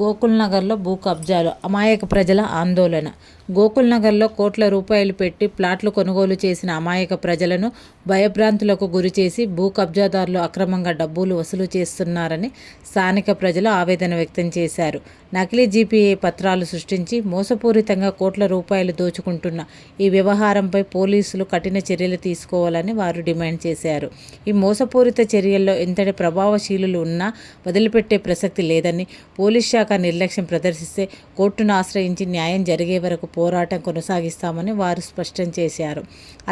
గోకుల్ నగర్లో భూ కబ్జాలు అమాయక ప్రజల ఆందోళన. గోకుల్ నగర్లో కోట్ల రూపాయలు పెట్టి ప్లాట్లు కొనుగోలు చేసిన అమాయక ప్రజలను భయభ్రాంతులకు గురిచేసి భూ కబ్జాదారులు అక్రమంగా డబ్బులు వసూలు చేస్తున్నారని స్థానిక ప్రజలు ఆవేదన వ్యక్తం చేశారు. నకిలీ జీపీఏ పత్రాలు సృష్టించి మోసపూరితంగా కోట్ల రూపాయలు దోచుకుంటున్న ఈ వ్యవహారంపై పోలీసులు కఠిన చర్యలు తీసుకోవాలని వారు డిమాండ్ చేశారు. ఈ మోసపూరిత చర్యల్లో ఎంతటి ప్రభావశీలులు ఉన్నా వదిలిపెట్టే ప్రసక్తి లేదని పోలీస్ శాఖ నిర్లక్ష్యం ప్రదర్శిస్తే కోర్టును ఆశ్రయించి న్యాయం జరిగే వరకు పోరాటం కొనసాగిస్తామని వారు స్పష్టం చేశారు.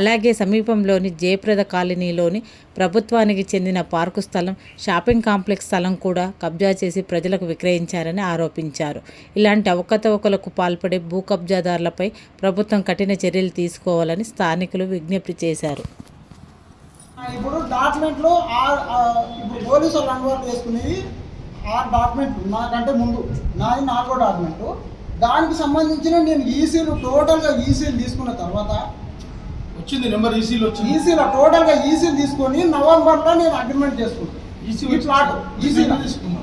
అలాగే సమీపంలోని జయప్రద కాలనీలోని ప్రభుత్వానికి చెందిన పార్కు స్థలం షాపింగ్ కాంప్లెక్స్ స్థలం కూడా కబ్జా చేసి ప్రజలకు విక్రయించారని ఆరోపించారు. ఇలాంటి అవకతవకలకు పాల్పడే భూ కబ్జాదారులపై ప్రభుత్వం కఠిన చర్యలు తీసుకోవాలని స్థానికులు విజ్ఞప్తి చేశారు. ఇప్పుడు డాక్యుమెంట్లో ఇప్పుడు పోలీసు వాళ్ళు చేసుకునేది ఆ డాక్యుమెంట్లు నాకంటే ముందు నాది నాలుగో డాక్యుమెంట్ దానికి సంబంధించిన నేను ఈసీలు టోటల్గా ఈసీలు తీసుకున్న తర్వాత వచ్చింది నెంబర్ ఈసీలో వచ్చింది. ఈసీలో టోటల్గా ఈసీలు తీసుకొని నవంబర్లో నేను అగ్రిమెంట్ చేసుకున్నాను ఈసీ ఈ ప్లాట్ ఈసీలో తీసుకున్నాం.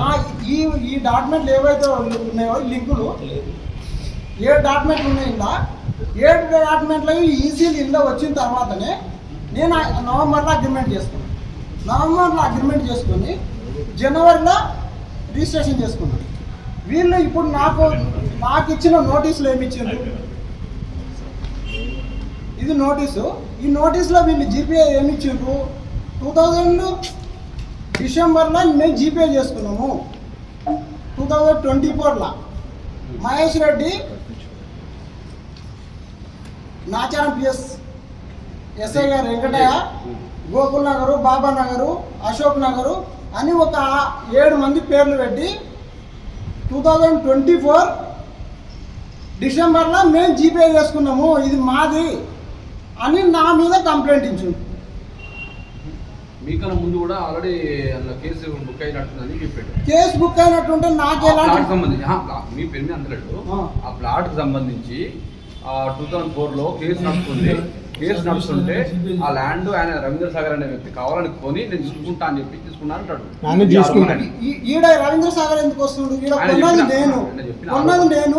ఆ, ఈ ఈ డాక్యుమెంట్లు ఏవైతే ఉన్నాయో లింకులు ఏడు డాక్యుమెంట్లు ఉన్నాయి ఇలా ఏడు డాక్యుమెంట్లు ఈసీలు ఇంట్లో వచ్చిన తర్వాతనే నేను నవంబర్లో అగ్రిమెంట్ చేసుకున్నాను నవంబర్లో అగ్రిమెంట్ చేసుకొని జనవరిలో రిజిస్ట్రేషన్ చేసుకున్నాను వీళ్ళు ఇప్పుడు నాకు నాకు ఇచ్చిన నోటీసులు ఏమి ఇచ్చిండ్రు? ఇది నోటీసు. ఈ నోటీస్లో వీళ్ళు జీపే ఏమి ఇచ్చిండ్రు? టూ థౌజండ్ డిసెంబర్లో మేము జీపే చేసుకున్నాము. టూ థౌజండ్ ట్వంటీ ఫోర్లో. మహేష్ రెడ్డి నాచారం పిఎస్ ఎస్ఐ గారు వెంకటయ్య గోకుల్ నగరు బాబా నగరు అశోక్ నగరు అని ఒక ఏడు మంది పేర్లు పెట్టి టూ థౌజండ్ ట్వంటీ ఫోర్ డిసెంబర్లో మేము జీపే చేసుకున్నాము ఇది మాది అని నా మీద కంప్లైంట్ ఇచ్చింది మీకన్నా ముందు కూడా ఆల్రెడీ కేసు బుక్ అయినట్టుందని చెప్పాడు. కేసు బుక్ అయినట్టుంటే నాకు ఆ ఎలాంటి సంబంధించి ఆ, మీ పేరు మీద అంతలేడు ఆ. ఆ ప్లాట్కి సంబంధించి టూ థౌసండ్ ఫోర్లో కేసు నడుస్తుంది కేసు నడుస్తుంటే ఆ ల్యాండ్ ఆయన రవీంద్ర సాగర్ అనే వ్యక్తి కావాలని కొని నేను తీసుకుంటా అని చెప్పి తీసుకున్నా అంటాడు. ఈడ రవీంద్ర సాగర్ ఎందుకు వస్తుండు ఈడ కొన్నది నేను. కొన్నది. నేను.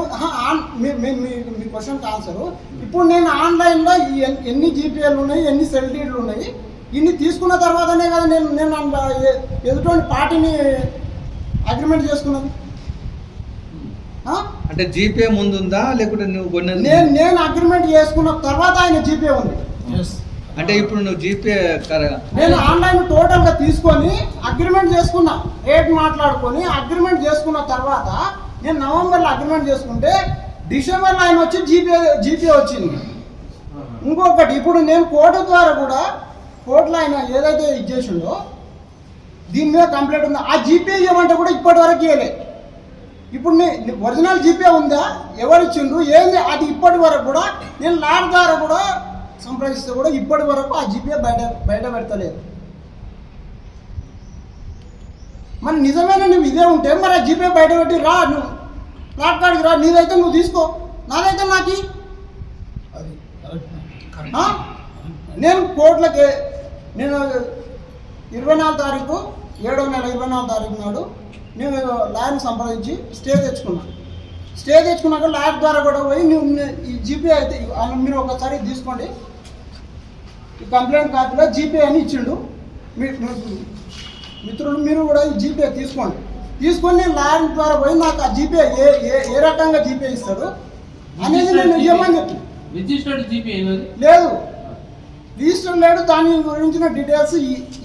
మీ- మీ- మీ- మీ క్వశ్చన్కి ఆన్సర్. ఇప్పుడు నేను ఆన్లైన్లో ఎన్ని జీపీఎల్ ఉన్నాయి ఎన్ని సెల్ డీడ్లు ఉన్నాయి ఇన్ని తీసుకున్న తర్వాతనే కదా నేను నేను ఎదుటి పార్టీని అగ్రిమెంట్ చేసుకున్నది. ఆ? అంటే జీపే ముందుందా లేకుంటే నువ్వు కొన్నది నేను నేను అగ్రిమెంట్ చేసుకున్న తర్వాత ఆయన జీపే ఉంది. అంటే ఇప్పుడు నువ్వు జీపే నేను ఆన్లైన్ టోటల్గా తీసుకొని అగ్రిమెంట్ చేసుకున్నా. రేట్ మాట్లాడుకొని అగ్రిమెంట్ చేసుకున్న తర్వాత నేను నవంబర్లో అగ్రిమెంట్ చేసుకుంటే డిసెంబర్లో ఆయన వచ్చి జీపే జీపే వచ్చింది. ఇంకొకటి ఇప్పుడు నేను కోర్టు ద్వారా కూడా కోర్టులో ఆయన ఏదైతే ఇది చేసిండో దీని మీద కంప్లైంట్ ఉందా? ఆ జీపే ఇవ్వమంటే కూడా ఇప్పటి వరకు ఇవ్వలే. ఇప్పుడు నేను ఒరిజినల్ జీపే ఉందా? ఎవరు ఇచ్చిండ్రు? ఏంది? అది ఇప్పటి వరకు కూడా నేను లాడ్ ద్వారా కూడా సంప్రదిస్తే కూడా ఇప్పటి వరకు ఆ జీపే బయట బయట పెడతలేదు. మరి నిజమైన నువ్వు ఇదే ఉంటే? మరి ఆ జీపే బయట పెట్టి రా నువ్వు లాడ్ కార్డుకి రా నీదైతే నువ్వు తీసుకో. నాదైతే నాకు? నేను కోర్టులకి నేను ఇరవై నాలుగు తారీఖు ఏడో నెల ఇరవై నాలుగు తారీఖు నాడు నేను లాయర్ని సంప్రదించి స్టే తెచ్చుకున్నాను స్టే తెచ్చుకున్నాక లాయర్ ద్వారా కూడా పోయి నువ్వు ఈ జీపే అయితే మీరు ఒకసారి తీసుకోండి. ఈ కంప్లైంట్ కాపీలో జీపే అని ఇచ్చిండు. మిత్రులు మీరు కూడా ఈ జీపే తీసుకోండి. తీసుకొని నేను లాయర్ ద్వారా పోయి నాకు ఆ జీపే ఏ ఏ ఏ రకంగా జీపే ఇస్తాడు? అనేది నేను ఇవ్వమని చెప్పి రిజిస్టర్డ్ జీపీ అయినది లేదు. రిజిస్టర్ లేడు దాని గురించిన డీటెయిల్స్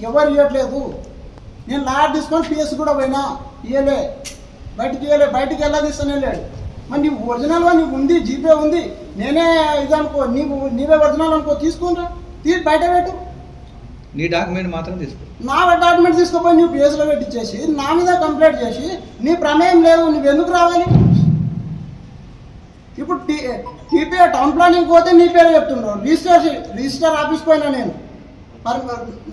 ఎవరు ఇవ్వట్లేదు నేను లాయర్ తీసుకొని పిఎస్ కూడా పోయినా ఇవ్వలే బయటికి ఇవ్వలే బయటికి ఎలా తీస్తానే లేడు మరి నీవు ఒరిజినల్గా నీకు ఉంది జీపే ఉంది. నేనే ఇది అనుకో నీవు నీవే ఒరిజినల్ అనుకో తీసుకుంటా తీసి బయట పెట్టు. నీ డాక్యుమెంట్ మాత్రం తీసుకో. నా డాక్యుమెంట్ తీసుకుపోయి నువ్వు పిఎస్లో పెట్టించేసి నా మీద కంప్లైంట్ చేసి నీ ప్రమేయం లేదు నువ్వు ఎందుకు రావాలి? ఇప్పుడు టీ టీపీఏ టౌన్ ప్లానింగ్ పోతే నీ పేరు చెప్తున్నావు రిజిస్టర్ రిజిస్టర్ ఆఫీస్ పోయినా నేను. పర్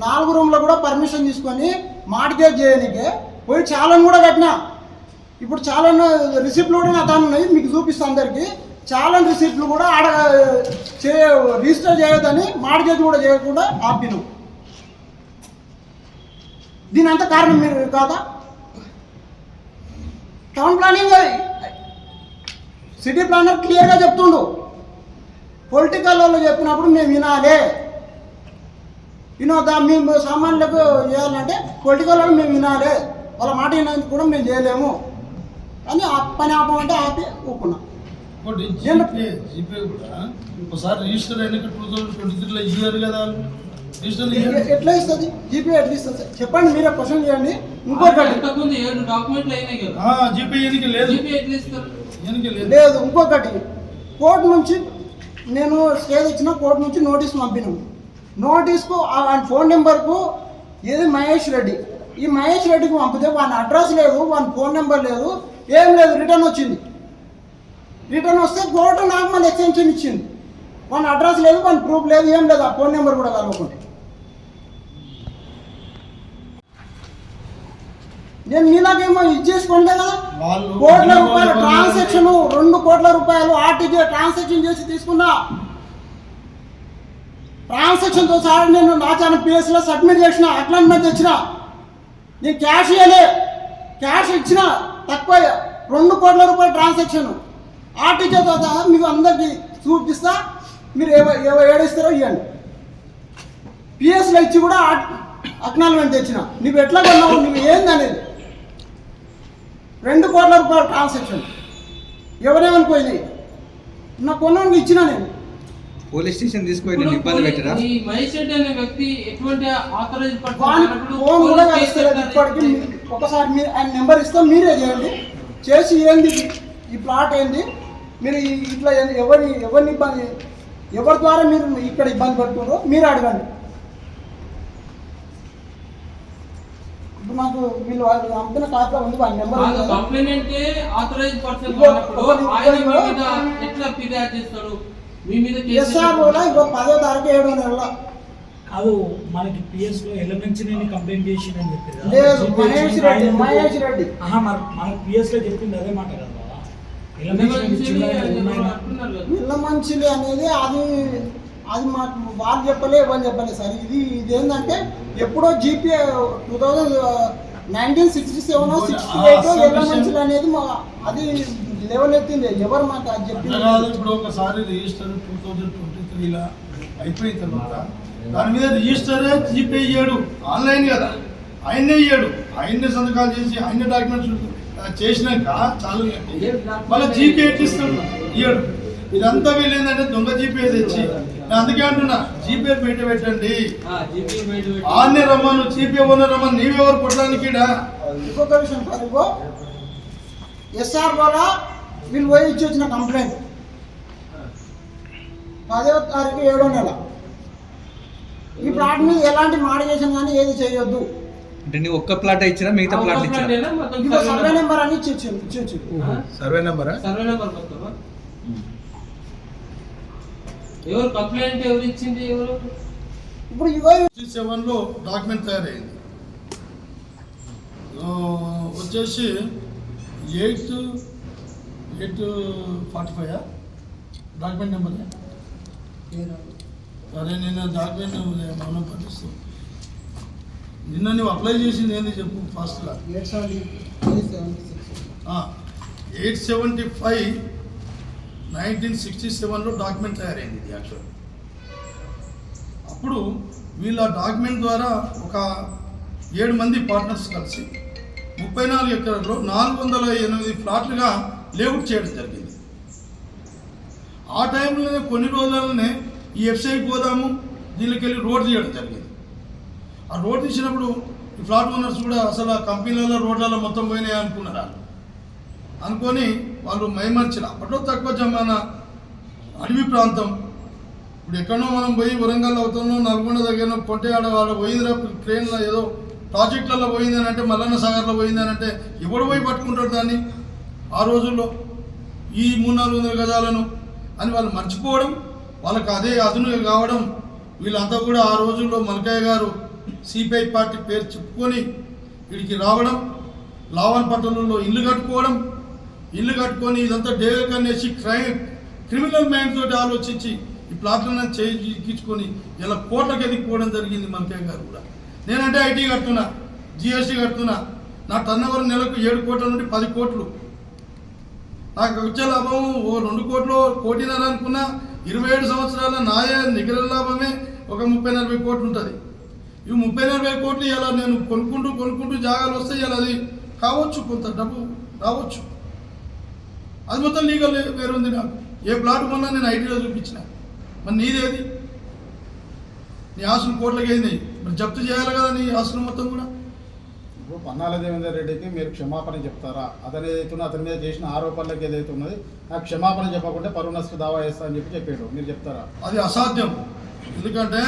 నాలుగు రూమ్లో కూడా పర్మిషన్ తీసుకొని మార్గేజ్ చేయనికే పోయి చాలని కూడా కట్టినా. ఇప్పుడు చాలా రిసిప్ట్లు కూడా నా దాని ఉన్నాయి మీకు చూపిస్తాను అందరికి. చాలా రిసిప్ట్లు కూడా ఆడ చే రిజిస్టర్ చేయొద్దని మార్గేజ్ కూడా చేయకుండా ఆపిను దీని అంత కారణం మీరు కాదా? టౌన్ ప్లానింగ్ సిటీ ప్లానర్ క్లియర్గా చెప్తుండు. పొలిటికల్ వాళ్ళు చెప్పినప్పుడు మేము వినాలి. వినోదా మేము సామాన్యులకు చేయాలంటే పొలిటికల్ వాళ్ళు మేము వినాలి. వాళ్ళ మాట వినందుకు కూడా మేము చేయలేము. అని ఆ పని ఆపమంటే ఆపి ఊపుకున్నాం నేను- జీపే జీపే కూడా ఒకసారి రిజిస్టర్ అయినాక టూ థౌసండ్ ట్వంటీ త్రీలో ఇయ్యారు కదా ఎట్లా ఇస్తుంది? జీపీ ఎట్లా ఇస్తుంది? చెప్పండి మీరే క్వశ్చన్ చేయండి. ఇంకొకటి జీపే ఎన్నిక లేదు. జీపీ ఎట్లా ఇస్తారు? ఎన్నిక లేదు. లేదు ఇంకొకటి కోర్టు నుంచి నేను స్టే తెచ్చిన కోర్టు నుంచి నోటీస్ పంపినాను నోటీస్కు ఆ వాని ఫోన్ నెంబర్కు ఏది మహేష్ రెడ్డి. ఈ మహేష్ రెడ్డికి పంపితే వాని అడ్రస్ లేదు వాని ఫోన్ నెంబర్ లేదు ఏం లేదు రిటర్న్ వచ్చింది. రిటర్న్ వస్తే కోర్టు నాకు మళ్ళీ ఎక్స్టెన్షన్ ఇచ్చింది వాని అడ్రస్ లేదు వాని ప్రూఫ్ లేదు ఏం లేదు ఆ ఫోన్ నెంబర్ కూడా కలవకుండా. నేను మీలాగేమో ఇది చేసుకోండి కదా కోట్ల రూపాయల ట్రాన్సాక్షన్ రెండు కోట్ల రూపాయలు ఆర్టీజీ ట్రాన్సాక్షన్ చేసి తీసుకున్నా. ట్రాన్సాక్షన్తో సహా నేను నా ఛానల్ పిఎస్లో సబ్మిట్ చేసిన అక్లాంట్మెంట్ తెచ్చిన. నేను క్యాష్ ఇవ్వలే క్యాష్ ఇచ్చిన తక్కువ రెండు కోట్ల రూపాయల ట్రాన్సాక్షన్ ఆర్టీజీతో సహా మీకు అందరికి చూపిస్తా. మీరు ఏవో ఏవో ఏడిస్తారో ఇవ్వండి పిఎస్లో ఇచ్చి కూడా అక్నాలమెంట్ తెచ్చిన. నువ్వు ఎట్లా కొన్నావు నువ్వు ఏంది అనేది. రెండు కోట్ల రూపాయల ట్రాన్సాక్షన్ ఎవరేమనుకోయింది నా కొన్నానికి ఇచ్చిన నేను. పోలీస్ స్టేషన్ తీసుకుపోయి ఇబ్బంది పెట్టరా? ఈ మహేష్ రెడ్డి అనే వ్యక్తి ఎటువంటి ఆథరైజ్ వాని ఫోన్ కూడా కలుస్తలేదు. ఇప్పటికి మీ- ఒకసారి మీరు ఆయన నెంబర్ ఇస్తే మీరే చేయండి. చేసి ఏంది? ఈ ప్లాట్ ఏంది? మీరు ఇట్లా ఏంది? ఎవరిని ఎవరిని ఇబ్బంది ఎవరి ద్వారా మీరు ఇక్కడ ఇబ్బంది పడుతున్నారో మీరు అడగండి. ఇప్పుడు నాకు వీళ్ళు వాళ్ళు పంపిన ఖాతా ఉంది వాళ్ళ నెంబర్ ఉంది. కదా. కంప్లైంట్ ఆథరైజ్ పర్సన్ ఎట్లా ఫిర్యాదు చేస్తాడు మీ మీద కేసు ఎస్ఆర్ కూడా ఇంకో పదో తారీఖు ఏడో నెలలో. కాదు మనకి పిఎస్లో ఎలిమెంట్స్ నేను కంప్లైంట్ చేసిందని. లేదు GP మహేష్ రెడ్డి మహేష్ రెడ్డి. మన పిఎస్లో చెప్పింది అదే మాట పిల్ల మంచిది అనేది అది అది మాకు వాళ్ళు చెప్పలే ఇవ్వని చెప్పలే. సార్ ఇది ఇది ఏంటంటే ఎప్పుడో GP two thousand nineteen sixty seven sixty eight ఎల్ల మంచిది అనేది మా అది లెవెల్ ఎత్తింది. ఎవరు మాకు అది చెప్పింది? కాదు ఇప్పుడు ఒకసారి రిజిస్టర్ టూ థౌజండ్ ట్వంటీ త్రీలో అయిపోయిన తర్వాత దాని మీద రిజిస్టరే జీపే ఇయ్యాడు ఆన్లైన్ కదా. ఆయన్నే ఇయ్యాడు. ఆయన్నే సంతకాలు చేసి ఆయన్నే డాక్యుమెంట్స్ చేసినాక చాలు మళ్ళీ జీపే ఇయ్యాడు. ఇదంతా వీళ్ళు ఏంటంటే దొంగ జీపే తెచ్చి. నేను అందుకే అంటున్నా జీపే బయట పెట్టండి. ఆన్నే రమ్మను జీపే ఓనర్ రమ్మను నీవెవరు కొట్టడానికి? ఇంకొక విషయం ఇగో. ఎస్ఆర్ ద్వారా వీళ్ళు పోయి ఇచ్చి వచ్చిన కంప్లైంట్ పదో తారీఖు ఏడో నెల. ఈ ప్లాట్ మీద ఎలాంటి మాడిగేషన్ కానీ ఏది చేయొద్దు. అంటే నువ్వు ఒక్క ప్లాట్ ఇచ్చినా మిగతా ప్లాట్ ఇచ్చినా? మొత్తం సర్వే నెంబర్. అని ఇచ్చి ఇచ్చి ఇచ్చి ఇచ్చి ఆ? సర్వే నెంబరా సర్వే నెంబర్ మొత్తమా? ఎవరు కంప్లైంట్ ఎవరు ఇచ్చింది? ఎవరు? ఇప్పుడు ఇగో సిక్స్టీ సెవెన్లో డాక్యుమెంట్ తయారైంది. వచ్చేసి eight eight forty five document number అరే నేను డాక్యుమెంట్ మనం పట్టిస్తాను నిన్న నువ్వు అప్లై చేసింది ఏంది చెప్పు ఫాస్ట్గా eight seventy five nineteen sixty సెవెన్లో డాక్యుమెంట్ తయారైంది ఇది యాక్చువల్ అప్పుడు వీళ్ళ డాక్యుమెంట్ ద్వారా ఒక ఏడు మంది పార్ట్నర్స్ కలిసి ముప్పై నాలుగు ఎకరాల్లో నాలుగు వందల ఎనిమిది ఫ్లాట్లుగా లేఅవుట్ చేయడం జరిగింది. ఆ టైంలోనే కొన్ని రోజులనే ఈ ఎఫ్సఐ పోదాము దీనికి వెళ్ళి రోడ్ తీయడం జరిగింది. ఆ రోడ్ తీసినప్పుడు ఈ ఫ్లాట్ ఓనర్స్ కూడా అసలు ఆ కంపెనీలలో రోడ్లలో మొత్తం పోయినాయి అనుకున్నారా? అనుకొని వాళ్ళు మైమర్చిన. అప్పట్లో తక్కువ జమానా అడవి ప్రాంతం. ఇప్పుడు ఎక్కడో మనం పోయి వరంగల్ అవుతున్నాం నల్గొండ దగ్గర కొంటేయాడ వాళ్ళు పోయిందిరా ట్రైన్లో ఏదో ప్రాజెక్టులలో పోయిందని అంటే మల్లన్న సాగర్లో పోయిందని అంటే ఎవడు పోయి పట్టుకుంటాడు దాన్ని? ఆ రోజుల్లో ఈ మూడు నాలుగు వందల గజాలను అని వాళ్ళు మర్చిపోవడం వాళ్ళకి అదే అదును కావడం వీళ్ళంతా కూడా ఆ రోజుల్లో మల్కయ్య గారు సిపిఐ పార్టీ పేరు చెప్పుకొని వీడికి రావడం లావన్ పట్టణంలో ఇల్లు కట్టుకోవడం ఇల్లు కట్టుకొని ఇదంతా డేగ కనేసి క్రైమ్ క్రిమినల్ మైండ్ తోటి ఆలోచించి ఈ ప్లాట్లను చేయించుకొని ఇలా కోట్లకు ఎదిగిపోవడం జరిగింది మంత్రి గారు కూడా. నేనంటే ఐటీ కడుతున్నా జిఎస్టీ కడుతున్నా. నా టర్న్ నెలకు ఏడు కోట్ల నుండి పది కోట్లు. నాకు వచ్చే లాభం ఓ రెండు కోట్లు కోటిన్నర అనుకున్నా ఇరవై ఏడు సంవత్సరాల నాయ నిగర లాభమే ఒక ముప్పై నలభై కోట్లు ఉంటుంది. ఈ ముప్పై నలభై కోట్లు ఇలా నేను కొనుక్కుంటూ కొనుక్కుంటూ జాగాలు వస్తే ఇలా అది? కావచ్చు కొంత డబ్బు రావచ్చు. అది మొత్తం లీగల్ వేరే ఉంది నాకు. ఏ ప్లాట్ కొన్నా నేను ఐటీలో చూపించిన. మరి నీదేది? నీ ఆస్తులు కోట్లకి అయింది మరి జప్తు చేయాలి కదా నీ ఆస్తులు మొత్తం కూడా? ఇప్పుడు పన్నాల దేవేందర్ రెడ్డికి మీరు క్షమాపణ చెప్తారా? అతను ఏదైతున్నా అతని మీద చేసిన ఆరోపణలకు ఏదైతే ఉన్నది నాకు క్షమాపణ చెప్పకుంటే పరువు నష్ట దావా వేస్తా అని చెప్పి చెప్పాడు. మీరు చెప్తారా? అది అసాధ్యం. ఎందుకంటే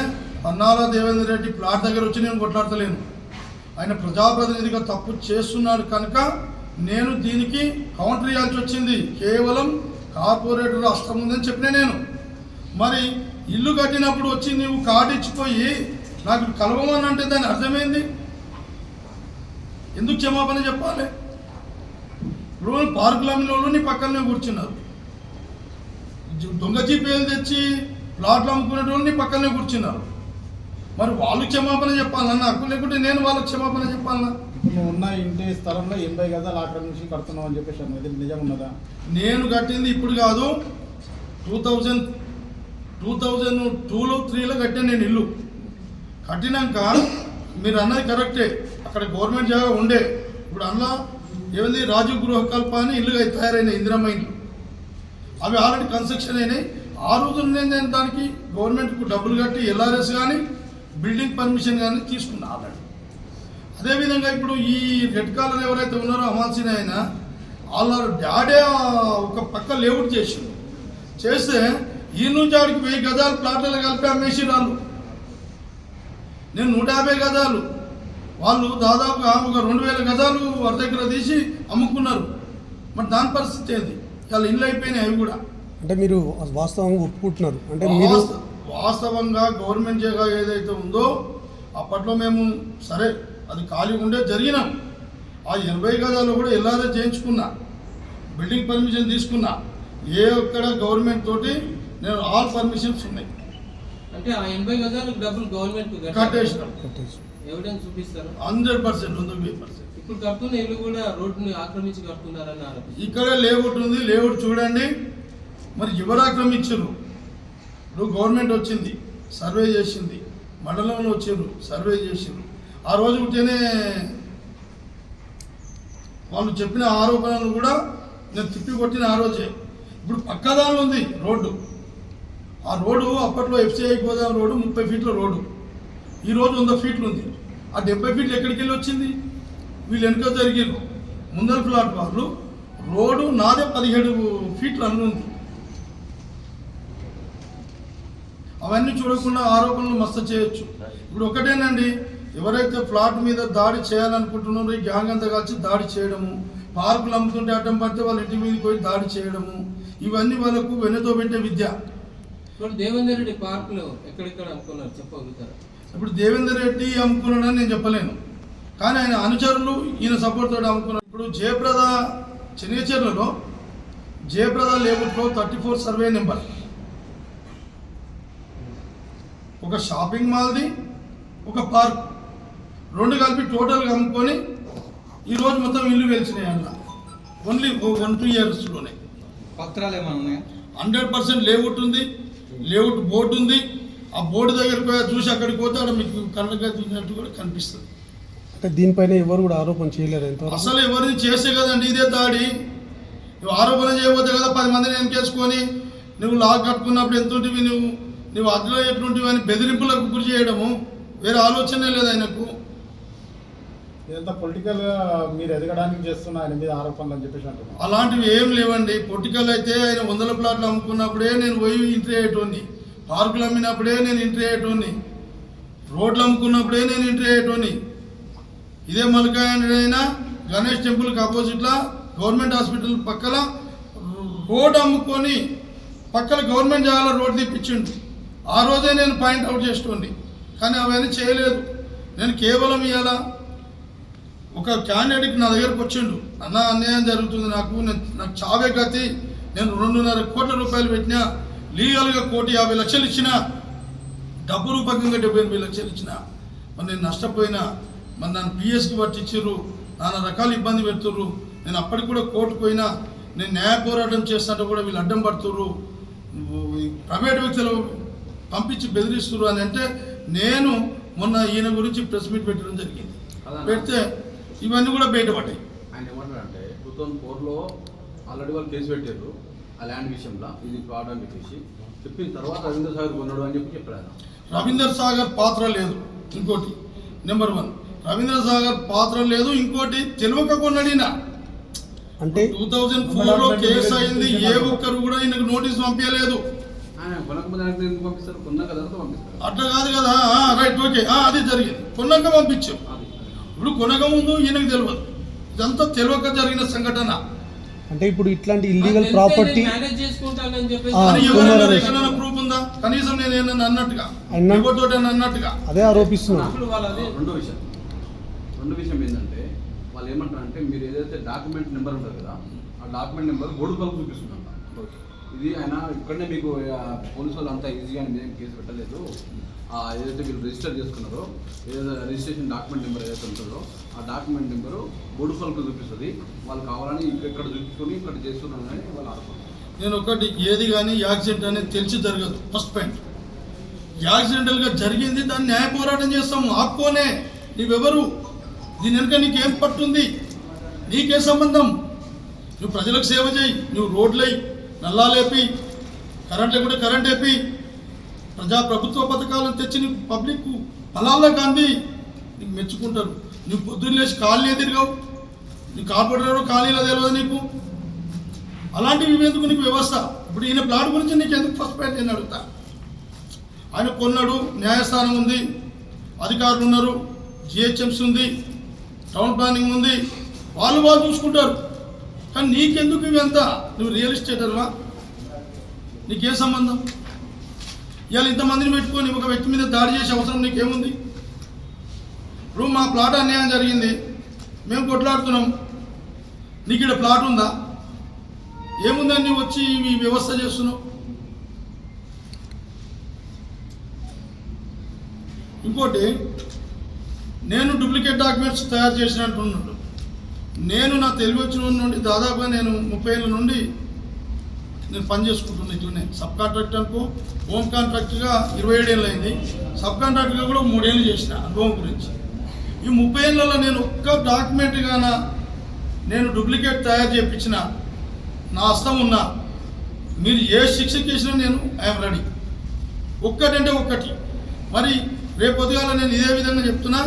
పన్నాలో దేవేంద్ర రెడ్డి ప్లాట్ దగ్గర వచ్చి నేను కొట్లాడతలేను. ఆయన ప్రజాప్రతినిధిగా తప్పు చేస్తున్నాడు కనుక నేను దీనికి కౌంటర్ ఇవ్వాల్సి వచ్చింది. కేవలం కార్పొరేటర్ అష్టం ఉందని చెప్పిన నేను. మరి ఇల్లు కట్టినప్పుడు వచ్చి నువ్వు కార్డు ఇచ్చిపోయి నాకు కలవమని అంటే దాని అర్థమైంది? ఎందుకు క్షమాపణ చెప్పాలి? ఇప్పుడు పార్కుల వాళ్ళు నీ పక్కనే కూర్చున్నారు. దొంగ జీపేలు తెచ్చి ప్లాట్లు అమ్ముకునేటోళ్ళు నీ పక్కనే కూర్చున్నారు. మరి వాళ్ళు క్షమాపణ చెప్పాలన్నా నాకు లేకుంటే నేను వాళ్ళకి క్షమాపణ చెప్పాలన్నా? ఇప్పుడు నువ్వు ఉన్న ఇంటి స్థలంలో ఎనభై గదాలు ఆక్రమించి కడుతున్నావు అని చెప్పేసి అన్నది నిజం ఉన్నదా? నేను కట్టింది ఇప్పుడు కాదు. టూ థౌజండ్ టూ థౌజండ్ టూలో త్రీలో కట్టాను నేను ఇల్లు. కట్టినాక మీరు అన్నది కరెక్టే. అక్కడ గవర్నమెంట్ జాగా ఉండే. ఇప్పుడు అందులో ఏమైంది? రాజు గృహకల్ప అని ఇల్లు తయారైనాయి ఇందిరమ్మ ఇల్లు. అవి ఆల్రెడీ కన్స్ట్రక్షన్ అయినాయి. ఆ రోజు నేను దానికి? గవర్నమెంట్కు డబ్బులు కట్టి ఎల్ఆర్ఎస్ కానీ బిల్డింగ్ పర్మిషన్ కానీ తీసుకున్నా ఆల్రెడీ. అదేవిధంగా ఇప్పుడు ఈ రెడ్ కాలర్ ఎవరైతే ఉన్నారో అమాల్సిన ఆయన వాళ్ళ డాడే ఒక పక్క లేఅవుట్ చేసిండు. చేస్తే ఈ నుంచి ఆడికి వెయ్యి గజాలు ప్లాట్లలో కలిపి అమ్మేసి వాళ్ళు. నేను నూట యాభై గజాలు. వాళ్ళు దాదాపుగా ఒక రెండు వేల గజాలు వారి దగ్గర తీసి అమ్ముకున్నారు. మరి దాని పరిస్థితి ఏంది? వాళ్ళ ఇల్లు అయిపోయినాయి అవి కూడా. అంటే మీరు వాస్తవంగా ఒప్పుకుంటున్నారు. అంటే వాస్తవంగా గవర్నమెంట్ జాగా ఏదైతే ఉందో అప్పట్లో మేము సరే అది ఖాళీ ఉండే జరిగినాం. ఆ ఎనభై గదాలు కూడా ఎల్ఆర్ఎస్ చేయించుకున్నా బిల్డింగ్ పర్మిషన్ తీసుకున్నా. ఏ ఒక్కడ గవర్నమెంట్ తోటి నేను ఆల్ పర్మిషన్స్ ఉన్నాయి. అంటే ఆ ఎనభై గజాలకు డబ్బులు గవర్నమెంట్ కట్టేసినాం. ఎవిడెన్స్ చూపిస్తారు? హండ్రెడ్ పర్సెంట్ వెయ్యి పర్సెంట్. ఇప్పుడు కడుతున్న ఇల్లు కూడా రోడ్డుని ఆక్రమించి కడుతున్నారని ఇక్కడే లేఅవుట్ ఉంది లేఅవుట్ చూడండి. మరి ఎవరు ఆక్రమించారు? నువ్వు గవర్నమెంట్ వచ్చింది సర్వే చేసింది మండలంలో వచ్చిండ్రు సర్వే చేసిండ్రు. ఆ రోజు ఉంటేనే వాళ్ళు చెప్పిన ఆరోపణలు కూడా నేను తిప్పి కొట్టిన ఆ రోజే. ఇప్పుడు పక్కదానిలో ఉంది రోడ్డు. ఆ రోడ్డు అప్పట్లో ఎఫ్సిఐ గోదావరి రోడ్డు ముప్పై ఫీట్ల రోడ్డు. ఈ రోజు వంద ఫీట్లు ఉంది. ఆ డెబ్బై ఫీట్లు ఎక్కడికి వెళ్ళి వచ్చింది? వీళ్ళు వెనుక జరిగిన ముందర ఫ్లాట్ వాళ్ళు రోడ్డు నాదే పదిహేడు ఫీట్లు అనుంది అవన్నీ చూడకుండా ఆరోపణలు మస్తు చేయొచ్చు. ఇప్పుడు ఒకటేనండి ఎవరైతే ఫ్లాట్ మీద దాడి చేయాలనుకుంటున్నారో ఈ గ్యాంగ్ అంతా కలిసి దాడి చేయడము పార్కులు అమ్ముతుంటే అడ్డం పడితే వాళ్ళ ఇంటి మీదకి పోయి దాడి చేయడము ఇవన్నీ వాళ్ళకు వెన్నతో పెట్టే విద్య. దేవేందర్ రెడ్డి పార్క్లో ఎక్కడెక్కడ అనుకున్నారు చెప్పగలుగుతారా? ఇప్పుడు దేవేందర్ రెడ్డి అమ్ముకున్నాడని నేను చెప్పలేను. కానీ ఆయన అనుచరులు ఈయన సపోర్ట్ తోటి అమ్ముకున్నారు. ఇప్పుడు జయప్రద చెన్నచేర్లలో జయప్రద లేఅవుట్లో థర్టీ ఫోర్ సర్వే నెంబర్ ఒక షాపింగ్ మాల్ది ఒక పార్క్ రెండు కలిపి టోటల్గా అమ్ముకొని ఈరోజు మొత్తం ఇల్లు వెలిచినాయి అన్న ఓన్లీ వన్ టూ ఇయర్స్లోనే పత్రాలు ఏమైనా ఉన్నాయా? హండ్రెడ్ పర్సెంట్ లేఅవుట్ ఉంది లేఅవుట్ బోర్డు ఉంది. ఆ బోర్డు దగ్గరికి పోయి చూసి అక్కడికి పోతే అక్కడ మీకు కళ్ళగా చూసినట్టు కూడా కనిపిస్తుంది. అంటే దీనిపైన ఎవరు కూడా ఆరోపణ చేయలేరు ఎంతవరకు? అసలు ఎవరిని చేసే కదండి ఇదే దాడి. నువ్వు ఆరోపణ చేయబోతే కదా పది మందిని వెనకేసుకొని నువ్వు లాక్ కట్టుకున్నప్పుడు ఎంత ఉంటివి నువ్వు? నువ్వు అదిలో అని బెదిరింపులకు గురి చేయడము వేరే ఆలోచనే లేదు ఆయనకు. ఇదంతా పొలిటికల్ మీరు ఎదగడానికి చేస్తున్న ఆయన మీద ఆరోపణలు అని చెప్పేసి అంటున్నారు అలాంటివి ఏం లేవండి. పొట్టికల్ అయితే ఆయన వందల ప్లాట్లు అమ్ముకున్నప్పుడే నేను పోయి ఎంట్రీ అయ్యేటోని పార్కులు అమ్మినప్పుడే నేను ఎంట్రీ అయ్యేటోని రోడ్లు అమ్ముకున్నప్పుడే నేను ఎంట్రీ అయ్యేటోని ఇదే మల్కాయన గణేష్ టెంపుల్కి ఆపోజిట్లో గవర్నమెంట్ హాస్పిటల్ పక్కల రోడ్ అమ్ముకొని పక్కన గవర్నమెంట్ జాగాలో రోడ్ తీపిచ్చిండు. ఆ రోజే నేను పాయింట్ అవుట్ చేసుకోండి కానీ అవన్నీ చేయలేదు. నేను కేవలం ఇవాళ ఒక క్యాండిడేట్ నా దగ్గరకు వచ్చిండు. అన్న అన్యాయం జరుగుతుంది నాకు. నేను నాకు చావే గతి. నేను రెండున్నర కోట్ల రూపాయలు పెట్టినా లీగల్గా కోటి యాభై లక్షలు ఇచ్చిన డబ్బు రూపకంగా డెబ్బై ఎనభై లక్షలు ఇచ్చిన మరి నేను నష్టపోయినా మరి నన్ను పిఎస్కి పట్టించారు నానా రకాల ఇబ్బంది పెడుతుర్రు. నేను అప్పటికి కూడా కోర్టుకు పోయినా నేను న్యాయ పోరాటం చేస్తున్నట్టు కూడా వీళ్ళు అడ్డం పడుతుర్రు. ప్రైవేట్ వ్యక్తులు పంపించి బెదిరిస్తున్నారు అని అంటే నేను మొన్న ఈయన గురించి ప్రెస్ మీట్ పెట్టడం జరిగింది. పెడితే ఇవన్నీ కూడా బయటపడ్డాయి. ఆయన ఏమంటారంటే టూ థౌసండ్ ఫోర్లో ఆల్రెడీ వాళ్ళు కేసు పెట్టారు ఆ ల్యాండ్ విషయంలో ఇది ఫ్రాడ్ అని చెప్పేసి. చెప్పిన తర్వాత రవీంద్ర సాగర్ కొన్నాడు అని చెప్పి చెప్పారు. రవీంద్ర సాగర్ పాత్ర లేదు ఇంకోటి. నెంబర్ వన్ రవీంద్ర సాగర్ పాత్ర లేదు ఇంకోటి తెలియక కొన్నడినా అంటే టూ థౌజండ్ ఫోర్లో కేసు అయింది ఏ ఒక్కరు కూడా ఈయనకు నోటీస్ పంపించలేదు. అట్లా కాదు కదా. ఆ, రైట్ ఓకే. అది జరిగింది. కొన్నాక పంపించాం. ఇప్పుడు కొనక ముందు ఈయనకు తెలియదు. ఇదంతా తెలియక జరిగిన సంఘటన. అంటే ఇప్పుడు ఇట్లాంటి ఇల్లీగల్ ప్రాపర్టీ ప్రూఫ్ ఉందా? కనీసం నేను ఏమన్నా అన్నట్టుగా? అన్నట్టుగా? అదే ఆరోపిస్తున్నారు. అప్పుడు వాళ్ళది రెండో విషయం. రెండో విషయం ఏంటంటే వాళ్ళు ఏమంటారంటే మీరు ఏదైతే డాక్యుమెంట్ నెంబర్ ఉంటుంది కదా ఆ డాక్యుమెంట్ నెంబర్ గోడు పలుకు చూపిస్తుందంట. ఇది ఆయన ఇక్కడనే మీకు ఆ, పోలీసు వాళ్ళు అంతా ఈజీగా మేము కేసు పెట్టలేదు. ఏదైతే మీరు రిజిస్టర్ చేసుకున్నారో ఏదైతే రిజిస్ట్రేషన్ డాక్యుమెంట్ నెంబర్ ఏదైతే ఉంటుందో ఆ డాక్యుమెంట్ నెంబరు గోడు పలుకు చూపిస్తుంది. వాళ్ళు కావాలని ఇక్కడ చూపించుకొని ఇక్కడ చేస్తున్నారని వాళ్ళు ఆడుకుంటారు నేను ఒకటి ఏది కానీ యాక్సిడెంట్ అనేది తెలిసి జరగదు. ఫస్ట్ పాయింట్ యాక్సిడెంటల్గా జరిగింది దాన్ని న్యాయ పోరాటం చేస్తాము. ఆపుకోనే. నీవెవరు? దీని వెనుక నీకేం పట్టుంది? నీకే సంబంధం. నువ్వు ప్రజలకు సేవ చేయి. నువ్వు రోడ్లై. నల్లాలేపి కరెంట్ లేకుంటే కరెంట్ వేపి ప్రజా ప్రభుత్వ పథకాలను తెచ్చి నీకు పబ్లిక్ ఫలాల్లో గాంధీ నీకు మెచ్చుకుంటారు నువ్వు పొద్దున్న లేచి ఖాళీ తిరిగావు నీ కార్పొరేటర్ ఖాళీలో తెలియదు నీకు. అలాంటివి ఎందుకు నీకు వ్యవస్థ? ఇప్పుడు ఈయన ప్లాట్ గురించి నీకు ఎందుకు ఫస్ట్ పాయింట్ నేను అడుగుతా? ఆయన కొన్నాడు న్యాయస్థానం ఉంది అధికారులు ఉన్నారు జిహెచ్ఎంసీ ఉంది టౌన్ ప్లానింగ్ ఉంది. వాళ్ళు వాళ్ళు చూసుకుంటారు. కానీ నీకెందుకు ఇవంతా? నువ్వు రియల్ ఎస్టేటర్వా నీకే సంబంధం? ఇవాళ ఇంతమందిని పెట్టుకొని ఒక వ్యక్తి మీద దాడి చేసే అవసరం నీకేముంది? ఇప్పుడు మా ప్లాట్ అన్యాయం జరిగింది. మేము కొట్లాడుతున్నాం. నీకు ఇక్కడ ప్లాట్ ఉందా? ఏముందని వచ్చి ఈ వ్యవస్థ చేస్తున్నావు? ఇంకోటి నేను డూప్లికేట్ డాక్యుమెంట్స్ తయారు చేసినట్టున్నాడు. నేను నా తెలుగు వచ్చిన నుండి దాదాపుగా నేను ముప్పై ఏళ్ళ నుండి నేను పని చేసుకుంటున్నాను ఇట్లనే. సబ్ కాంట్రాక్ట్ అనుకో హోమ్ కాంట్రాక్ట్గా ఇరవై ఏడేళ్ళు అయింది. సబ్ కాంట్రాక్ట్గా కూడా మూడేళ్ళు చేసిన అనుభవం గురించి. ఈ ముప్పై ఏళ్ళలో నేను ఒక్క డాక్యుమెంట్గాన నేను డూప్లికేట్ తయారు చేయించిన నా హస్తం ఉన్నా మీరు ఏ శిక్షకి చేసినా నేను ఐఎమ్ రెడీ. ఒక్కటంటే ఒక్కటి. మరి రేపు పొద్దుగాల నేను ఇదే విధంగా చెప్తున్నా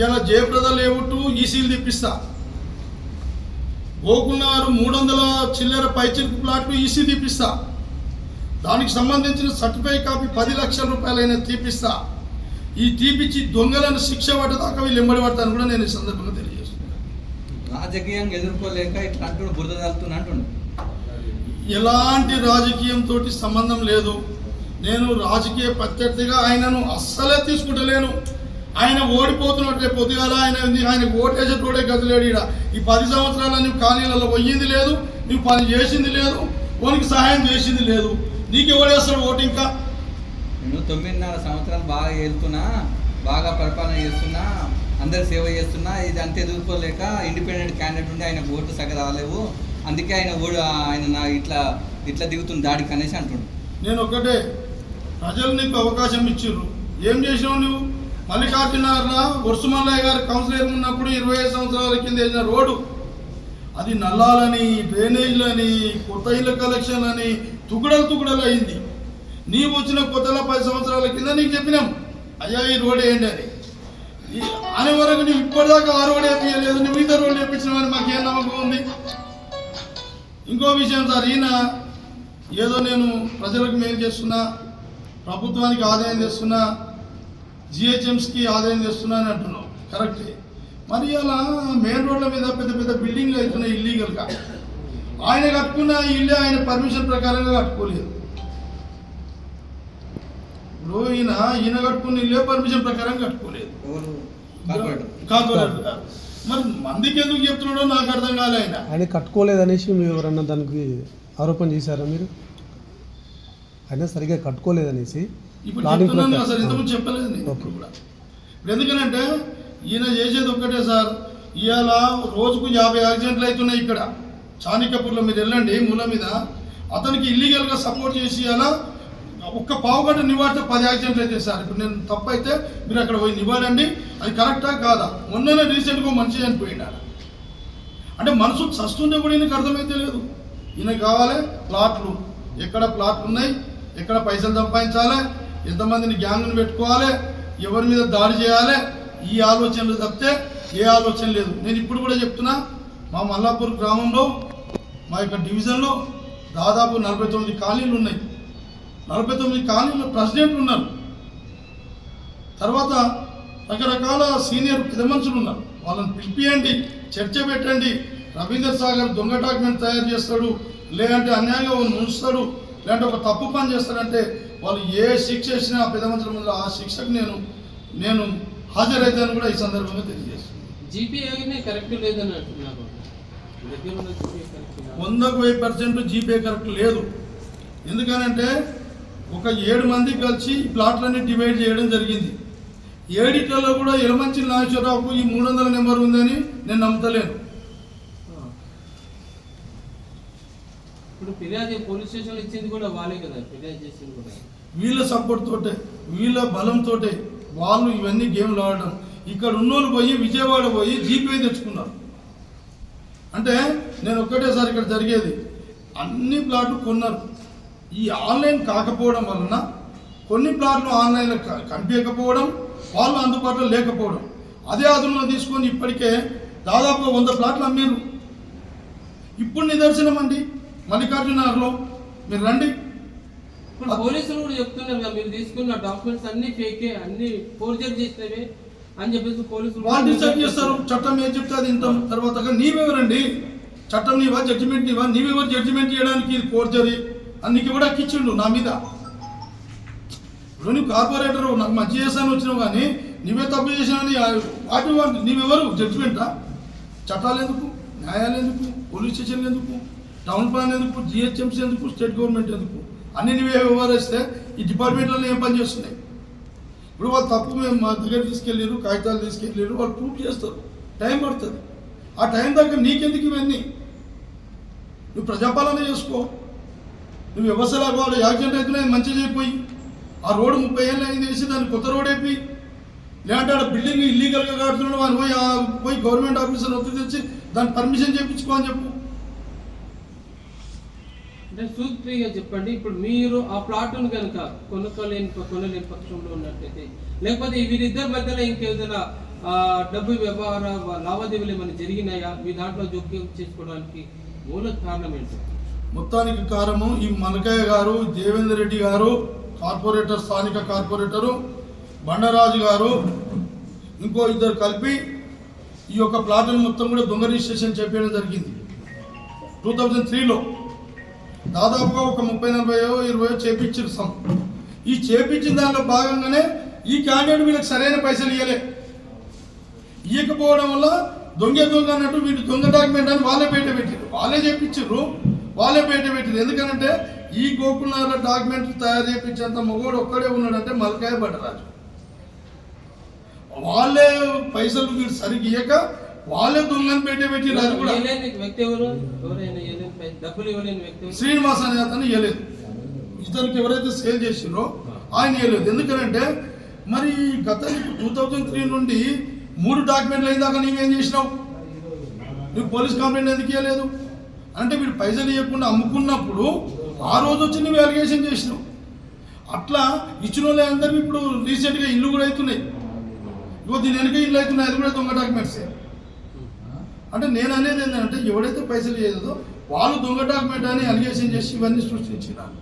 ఇలా జయప్రద లేవుట్టు ఈసీలు తెప్పిస్తా. గోకుల్నగర్ మూడు వందల చిల్లర పైచిలుకు ప్లాట్లు ఈసీ తీపిస్తా. దానికి సంబంధించిన సర్టిఫై కాపీ పది లక్షల రూపాయలైన తీపిస్తా. ఈ తీపిచ్చి దొంగలను శిక్ష పడ్డదాకా వీళ్ళు ఎంబడి పడతాను కూడా నేను ఈ సందర్భంగా తెలియజేస్తున్నాను. రాజకీయంగా ఎదుర్కోలేక ఇట్లా బురద ఎలాంటి రాజకీయంతో సంబంధం లేదు. నేను రాజకీయ ప్రత్యర్థిగా ఆయనను అస్సలే తీసుకుంటలేను. ఆయన ఓడిపోతున్నట్టు పొద్దుగాల ఆయన ఆయన ఓటేసేటోడే గదిలేడు ఈడ. ఈ పది సంవత్సరాల నువ్వు ఖాళీలలో పోయింది లేదు నువ్వు పని చేసింది లేదు వానికి సహాయం చేసింది లేదు. నీకు ఎవడేస్తాడు ఓటు ఇంకా? నేను తొమ్మిదిన్నర సంవత్సరాలు బాగా వెళ్తున్నా బాగా పరిపాలన చేస్తున్నా అందరు సేవ చేస్తున్నా ఇది అంతే ఎదుర్కోలేక ఇండిపెండెంట్ క్యాండిడేట్ ఉండి ఆయన ఓట్లు సగ రాలేవు. అందుకే ఆయన ఓడు ఆయన నా ఇట్లా ఇట్లా దిగుతుంది దాడికి అనేసి అంటుండు. నేను ఒకటే ప్రజలు నీకు అవకాశం ఇచ్చిర్రు ఏం చేసినావు నువ్వు? మల్లికార్జునగర్ల వర్సుమల్లయ్య గారు కౌన్సిలర్ ఉన్నప్పుడు ఇరవై ఐదు సంవత్సరాల కింద వేసిన రోడ్డు. అది నల్లాలని డ్రైనేజ్లని కొత్త ఇళ్ళ కలెక్షన్ అని తుకుడలు తుకుడలు అయింది. నీవు వచ్చిన కొత్తలో పది సంవత్సరాల కింద నీకు చెప్పినాం. అయ్యా ఈ రోడ్ ఏంటి అని. అనే వరకు నువ్వు ఇప్పటిదాకా ఆ రోడ్ వేపించలేదు నువ్వు మిగతా రోడ్లు వేపించినావని మాకేం నమ్మకం ఉంది? ఇంకో విషయం సార్ ఈయన ఏదో నేను ప్రజలకు మేలు చేస్తున్నా ప్రభుత్వానికి ఆదాయం చేస్తున్నా జిహెచ్ఎంస్కి ఆదాయం తెస్తున్నా అని అంటున్నావు. కరెక్టే మరి అలా మెయిన్ రోడ్ల మీద పెద్ద పెద్ద బిల్డింగ్లు అవుతున్నాయి ఇల్లీగల్గా ఆయన కట్టుకున్న ఇల్లే ఆయన పర్మిషన్ ప్రకారంగా కట్టుకోలేదు. ఇప్పుడు ఈయన ఈయన కట్టుకున్న ఇల్లే పర్మిషన్ ప్రకారం కట్టుకోలేదు. కార్పొరేటర్. మరి మందికి ఎందుకు చెప్తున్నాడో నాకు అర్థం కాలే ఆయన. ఆయన కట్టుకోలేదనేసి మీరు ఎవరన్నా దానికి ఆరోపణ చేశారా మీరు? ఆయన సరిగా కట్టుకోలేదనేసి ఇప్పుడు చెప్తున్నాను. సార్ ఇంతకుముందు చెప్పలేదు నేను ఇప్పుడు కూడా. ఇప్పుడు ఎందుకనంటే ఈయన చేసేది ఒక్కటే సార్ ఇవాళ రోజుకు యాభై యాక్సిడెంట్లు అవుతున్నాయి ఇక్కడ. చాణిక్యపూర్లో మీరు వెళ్ళండి మూల మీద. అతనికి ఇల్లీగల్గా సపోర్ట్ చేసి అలా ఒక్క పావు గంట నివాడితే పది యాక్సిడెంట్లు అయితే సార్. ఇప్పుడు నేను తప్పు అయితే మీరు అక్కడ పోయి నివాడండి అది కరెక్టా కాదా? మొన్ననే రీసెంట్గా మనిషి చనిపోయింది. అంటే మనసు చస్తుంటే కూడా ఈయనకు అర్థమైతే లేదు. ఈయన కావాలి ప్లాట్లు. ఎక్కడ ప్లాట్లు ఉన్నాయి? ఎక్కడ పైసలు సంపాదించాలి? ఎంతమందిని గ్యాంగ్ను పెట్టుకోవాలి? ఎవరి మీద దాడి చేయాలి? ఈ ఆలోచనలు తప్పితే ఏ ఆలోచన లేదు. నేను ఇప్పుడు కూడా చెప్తున్నా మా మల్లాపూర్ గ్రామంలో మా యొక్క డివిజన్లో దాదాపు నలభై తొమ్మిది కాలనీలు ఉన్నాయి. నలభై తొమ్మిది కాలనీలు ప్రెసిడెంట్లు ఉన్నారు. తర్వాత రకరకాల సీనియర్ పెద్ద మనుషులు ఉన్నారు. వాళ్ళని పిలిపియండి చర్చ పెట్టండి. రవీందర్ సాగర్ దొంగ డాక్యుమెంట్ తయారు చేస్తాడు లేదంటే అన్యాయంగా ఉంచుతాడు లేదంటే ఒక తప్పు పని చేస్తాడంటే వాళ్ళు ఏ శిక్ష ఇచ్చినా ఆ పెద్ద మనుషుల ముందు ఆ శిక్షకు నేను నేను హాజరైతాను కూడా ఈ సందర్భంగా తెలియజేస్తున్నాను. జీపీఐనే కరెక్ట్ లేదని అంటున్నారు. వందకు వెయ్యి పర్సెంట్ జీపే కరెక్ట్ లేదు. ఎందుకనంటే ఒక ఏడు మంది కలిసి ఈ ప్లాట్లన్నీ డివైడ్ చేయడం జరిగింది. ఏడిట్లలో కూడా ఎలమంచి నాగేశ్వరరావుకు ఈ మూడు వందల నెంబర్ ఉందని నేను నమ్మతలేను ఆ. ఇప్పుడు ఫిర్యాదు పోలీస్ స్టేషన్లో ఇచ్చింది కూడా వాళ్ళే కదా ఫిర్యాదు చేసింది కూడా. వీళ్ళ సపోర్ట్ తోటే వీళ్ళ బలంతోటే వాళ్ళు ఇవన్నీ గేమ్లు ఆడడం. ఇక్కడ ఉన్నోళ్ళు పోయి విజయవాడ పోయి జీపే తెచ్చుకున్నారు. అంటే నేను ఒక్కటేసారి ఇక్కడ జరిగేది. అన్ని ప్లాట్లు కొన్నారు. ఈ ఆన్లైన్ కాకపోవడం వలన కొన్ని ప్లాట్లు ఆన్లైన్లో కనిపించకపోవడం వాళ్ళు అందుబాటులో లేకపోవడం. అదే అదుపులో తీసుకొని ఇప్పటికే దాదాపు వంద ప్లాట్లు అమ్మారు ఇప్పుడు నిదర్శనం అండి. మల్లికార్జునగర్లో మీరు రండి. ఇప్పుడు పోలీసులు కూడా చెప్తున్నారు కదా మీరు తీసుకున్న డాక్యుమెంట్స్ అన్ని ఫేకే అన్ని ఫోర్జరీ చేసినవే అని చెప్పేసి పోలీసులు వాళ్ళు డిసైడ్ చేస్తారు చట్టం ఏం చెప్తే అది ఇంత తర్వాత నీవెవరండి చట్టం నీవా జడ్జిమెంట్ నీవా? నీవెవరు జడ్జిమెంట్ చేయడానికి ఇది ఫోర్జరీ? అని నీకు కూడా ఇచ్చిండు నా మీద. ఇప్పుడు నువ్వు కార్పొరేటర్ నాకు మంచి చేశాను వచ్చినావు కానీ నువ్వే తప్పు చేసినావని వాటి వాటి నీవెవరు? జడ్జిమెంటా చట్టాలు ఎందుకు? న్యాయాలు ఎందుకు? పోలీస్ స్టేషన్లు ఎందుకు? టౌన్ ప్లాన్ ఎందుకు? జిహెచ్ఎంసీ ఎందుకు? స్టేట్ గవర్నమెంట్ ఎందుకు? అన్ని నువ్వే వ్యవహరిస్తే ఈ డిపార్ట్మెంట్లలో ఏం పని చేస్తున్నాయి? ఇప్పుడు వాళ్ళు తప్పు మేము మా దగ్గర తీసుకెళ్ళారు కాగితాలు తీసుకెళ్ళారు వాళ్ళు ప్రూఫ్ చేస్తారు టైం పడుతుంది. ఆ టైం దాకా నీకెందుకు ఇవన్నీ? నువ్వు ప్రజాపాలన చేసుకో. నువ్వు వ్యవసాయ వాళ్ళు యాక్సిడెంట్ అవుతున్నాయి మంచిగా చేయిపోయి ఆ రోడ్డు ముప్పై ఏళ్ళు అయింది వేసి దాన్ని కొత్త రోడ్ అయిపోయి లేదంటే ఆడ బిల్డింగ్ ఇల్లీగల్గా కడుతున్నాడు వాళ్ళు పోయి ఆ పోయి గవర్నమెంట్ ఆఫీసర్ ఒత్తిడి తెచ్చి దాన్ని పర్మిషన్ చేయించుకో అని చెప్పు. అంటే సూత్రిగా చెప్పండి ఇప్పుడు మీరు ఆ ప్లాట్ను కనుక కొనుక్కోలేని కొనలేని పక్షంలో ఉన్నట్టయితే లేకపోతే వీరిద్దరి మధ్యలో ఇంకేదైనా డబ్బు వ్యవహార లావాదేవీలు ఏమైనా జరిగినాయా? మీ దాంట్లో జోక్యం చేసుకోవడానికి మూల కారణం ఏంటి? మొత్తానికి కారణం ఈ మలకయ్య గారు దేవేందర్ రెడ్డి గారు కార్పొరేటర్ స్థానిక కార్పొరేటరు బండరాజు గారు ఇంకో ఇద్దరు కలిపి ఈ యొక్క ప్లాట్ని మొత్తం కూడా దొంగ రిజిస్ట్రేషన్ చెప్పడం జరిగింది. టూ థౌజండ్ త్రీలో దాదాపుగా ఒక ముప్పై నలభైయో ఇరవై చేపించారు సమ్. ఈ చేపించిన దాంట్లో భాగంగానే ఈ క్యాండిడేట్ వీళ్ళకి సరైన పైసలు ఇవ్వలే ఇవ్వకపోవడం వల్ల దొంగ దొంగ అన్నట్టు వీళ్ళు దొంగ డాక్యుమెంట్ అని వాళ్ళే పేట పెట్టారు వాళ్ళే చెప్పించారు వాళ్ళే పేట పెట్టారు ఎందుకనంటే ఈ గోకుల్నగర్ డాక్యుమెంట్ తయారు చేయించేంత మగోడు ఒక్కడే ఉన్నాడంటే మలకాయ భట్టరాజు వాళ్ళే పైసలు వీళ్ళు సరిగ్గా ఇయ్యక వాళ్ళే దొంగని పేట పెట్టారు అది కూడా. వ్యక్తి ఎవరు? డబ్బులు ఇవ్వలేని వ్యక్తి? శ్రీనివాస్ అనే అతను ఇవ్వలేదు ఇతనికి ఎవరైతే సేల్ చేసిండ్రో ఆయన ఇవ్వలేదు ఎందుకనంటే మరి గత టూ థౌజండ్ త్రీ నుండి మూడు డాక్యుమెంట్లు అయిందాక నీవేం చేసినావు? నువ్వు పోలీస్ కంప్లైంట్ ఎందుకు ఇవ్వలేదు అంటే వీడు పైసలు ఇవ్వకుండా అమ్ముకున్నప్పుడు ఆ రోజు వచ్చి నువ్వు అలిగేషన్ చేసినావు. అట్లా ఇచ్చిన వాళ్ళందరికీ ఇప్పుడు రీసెంట్గా ఇల్లు కూడా అవుతున్నాయి ఇగో దీని వెనక ఇల్లు అవుతున్నాయి అది కూడా దొంగ డాక్యుమెంట్సే. అంటే నేను అనేది ఏంటంటే ఎవడైతే పైసలు చేయదో వాళ్ళు దొంగ డాక్యుమెంట్ అని అలిగేషన్ చేసి ఇవన్నీ సృష్టించినారు.